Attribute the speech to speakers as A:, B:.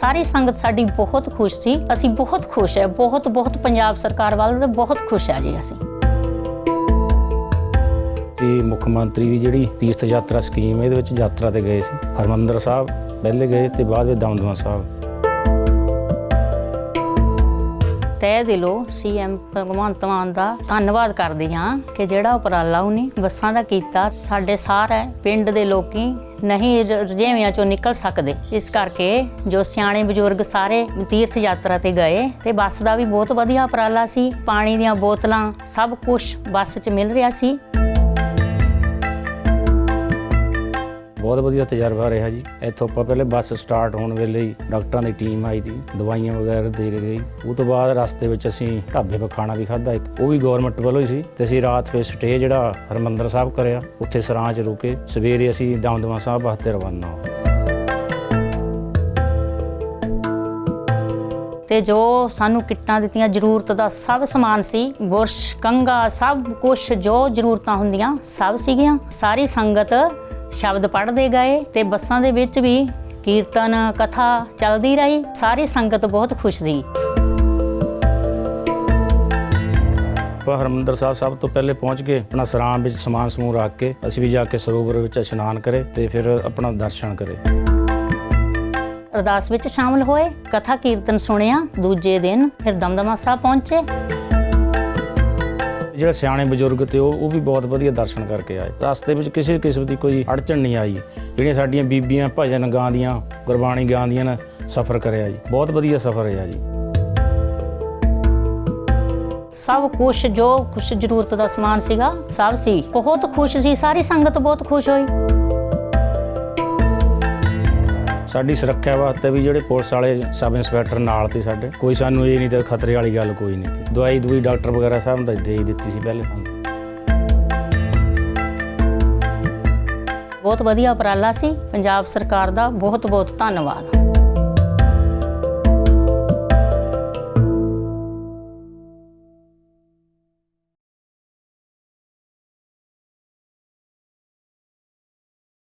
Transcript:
A: ਸਾਰੀ ਸੰਗਤ ਸਾਡੀ ਬਹੁਤ ਖੁਸ਼ ਸੀ। ਅਸੀਂ ਬਹੁਤ ਖੁਸ਼ ਹੈ। ਬਹੁਤ ਬਹੁਤ ਪੰਜਾਬ ਸਰਕਾਰ ਵੱਲ ਬਹੁਤ ਖੁਸ਼ ਹੈ ਜੀ ਅਸੀਂ।
B: ਤੇ ਮੁੱਖ ਮੰਤਰੀ ਦੀ ਜਿਹੜੀ ਤੀਰਥ ਯਾਤਰਾ ਸਕੀਮ ਇਹਦੇ ਵਿੱਚ ਯਾਤਰਾ ਤੇ ਗਏ ਸੀ। ਹਰਮੰਦਰ ਸਾਹਿਬ, ਪਹਿਲੇ ਗਏ ਤੇ ਬਾਅਦ ਵਿੱਚ ਦਮਦਮਾ ਸਾਹਿਬ।
A: ਤਹਿ ਦਿਲੋਂ ਸੀਐਮ ਭਗਵੰਤ ਮਾਨ ਦਾ ਧੰਨਵਾਦ ਕਰਦੀ ਹਾਂ ਕਿ ਜਿਹੜਾ ਉਪਰਾਲਾ ਉਹਨੇ ਬੱਸਾਂ ਦਾ ਕੀਤਾ, ਸਾਡੇ ਸਾਰੇ ਪਿੰਡ ਦੇ ਲੋਕੀ ਨਹੀਂ ਰ- ਰੁਝੇਵਿਆਂ ਚੋਂ ਨਿਕਲ ਸਕਦੇ। ਇਸ ਕਰਕੇ ਜੋ ਸਿਆਣੇ ਬਜ਼ੁਰਗ ਸਾਰੇ ਤੀਰਥ ਯਾਤਰਾ ਤੇ ਗਏ ਤੇ ਬੱਸ ਦਾ ਵੀ ਬਹੁਤ ਵਧੀਆ ਉਪਰਾਲਾ ਸੀ, ਪਾਣੀ ਦੀਆਂ ਬੋਤਲਾਂ, ਸਭ ਕੁਝ ਬੱਸ 'ਚ ਮਿਲ ਰਿਹਾ ਸੀ।
B: ਬਹੁਤ ਵਧੀਆ ਤਜਰਬਾ ਰਿਹਾ ਜੀ। ਇੱਥੋਂ ਆਪਾਂ ਪਹਿਲੇ ਬੱਸ ਸਟਾਰਟ ਹੋਣ ਵੇਲੇ ਹੀ ਡਾਕਟਰਾਂ ਦੀ ਟੀਮ ਆਈ ਸੀ, ਦਵਾਈਆਂ ਵਗੈਰਾ ਦੇ ਗਈ ਉਹ ਤੋਂ ਬਾਅਦ ਰਸਤੇ ਵਿੱਚ ਅਸੀਂ ਢਾਬੇ 'ਤੇ ਖਾਣਾ ਵੀ ਖਾਦਾ ਇੱਕ। ਉਹ ਵੀ ਗਵਰਨਮੈਂਟ ਵੱਲੋਂ ਹੀ ਸੀ ਤੇ ਅਸੀਂ ਰਾਤ ਫੇ ਸਟੇ ਜਿਹੜਾ ਹਰਮੰਦਰ ਸਾਹਿਬ ਕਰਿਆ, ਉੱਥੇ ਸਰਾਂ 'ਚ ਰੁਕੇ। ਸਵੇਰੇ ਅਸੀਂ ਦਮਦਮਾ ਸਾਹਿਬ ਵਾਸਤੇ ਰਵਾਨਾ ਹੋ
A: ਤੇ ਜੋ ਸਾਨੂੰ ਕਿੱਟਾਂ ਦਿੱਤੀਆਂ, ਜ਼ਰੂਰਤ ਦਾ ਸਭ ਸਮਾਨ ਸੀ। ਬੁਰਸ਼ ਕੰਗਾ ਸਭ ਕੁਝ ਜੋ ਜ਼ਰੂਰਤਾਂ ਹੁੰਦੀਆਂ, ਸਭ ਸੀਗੀਆਂ। ਸਾਰੀ ਸੰਗਤ ਸ਼ਬਦ ਪੜ੍ਹਦੇ ਗਏ ਤੇ ਬੱਸਾਂ ਦੇ ਵਿੱਚ ਵੀ ਕੀਰਤਨ ਕਥਾ ਚੱਲਦੀ ਰਹੀ। ਸਾਰੀ ਸੰਗਤ ਬਹੁਤ ਖੁਸ਼ ਸੀ।
B: ਆਪਾਂ ਹਰਮੰਦਰ ਸਾਹਿਬ ਸਭ ਤੋਂ ਪਹਿਲੇ ਪਹੁੰਚ ਕੇ ਆਪਣਾ ਸਰਾਂ ਵਿੱਚ ਸਮਾਨ ਸਮੂਹ ਰੱਖ ਕੇ ਅਸੀਂ ਵੀ ਜਾ ਕੇ ਸਰੋਵਰ ਵਿੱਚ ਇਸ਼ਨਾਨ ਕਰੇ ਤੇ ਫਿਰ ਆਪਣਾ ਦਰਸ਼ਨ ਕਰੇ।
A: ਅਰਦਾਸ ਵਿੱਚ ਸ਼ਾਮਲ ਹੋਏ ਕਥਾ ਕੀਰਤਨ ਸੁਣਿਆ। ਦੂਜੇ ਦਿਨ ਫਿਰ ਦਮਦਮਾ ਸਾਹਿਬ ਪਹੁੰਚੇ।
B: ਜਿਹੜੇ ਸਿਆਣੇ ਬਜ਼ੁਰਗ ਤੇ ਉਹ ਉਹ ਵੀ ਬਹੁਤ ਵਧੀਆ ਦਰਸ਼ਨ ਕਰਕੇ ਆਏ। ਰਸਤੇ ਵਿੱਚ ਕਿਸੇ ਕਿਸਮ ਦੀ ਕੋਈ ਅੜਚਣ ਨਹੀਂ ਆਈ। ਜਿਹੜੀਆਂ ਸਾਡੀਆਂ ਬੀਬੀਆਂ ਭਜਨ ਗਾਉਂਦੀਆਂ ਗੁਰਬਾਣੀ ਗਾਉਂਦੀਆਂ ਨੇ, ਸਫ਼ਰ ਕਰਿਆ ਜੀ। ਬਹੁਤ ਵਧੀਆ ਸਫ਼ਰ ਰਿਹਾ ਜੀ।
A: ਸਭ ਕੁਝ ਜੋ ਕੁਝ ਜ਼ਰੂਰਤ ਦਾ ਸਮਾਨ ਸੀਗਾ, ਸਭ ਸੀ। ਬਹੁਤ ਖੁਸ਼ ਸੀ, ਸਾਰੀ ਸੰਗਤ ਬਹੁਤ ਖੁਸ਼ ਹੋਈ।
B: ਸਾਡੀ ਸੁਰੱਖਿਆ ਵਾਸਤੇ ਵੀ ਜਿਹੜੇ ਪੁਲਿਸ ਵਾਲੇ ਸਬ ਇੰਸਪੈਕਟਰ ਨਾਲ ਤੇ ਸਾਡੇ, ਕੋਈ ਸਾਨੂੰ ਇਹ ਨਹੀਂ ਤੇ ਖਤਰੇ ਵਾਲੀ ਗੱਲ ਕੋਈ ਨਹੀਂ ਦਵਾਈ ਦਵਾਈ ਡਾਕਟਰ ਵਗੈਰਾ ਸਾਹਿਬ ਦਾ ਦੇ ਦਿੱਤੀ ਸੀ ਪਹਿਲੇ ਸਾਨੂੰ
A: ਬਹੁਤ ਵਧੀਆ ਉਪਰਾਲਾ ਸੀ, ਪੰਜਾਬ ਸਰਕਾਰ ਦਾ ਬਹੁਤ ਬਹੁਤ ਧੰਨਵਾਦ।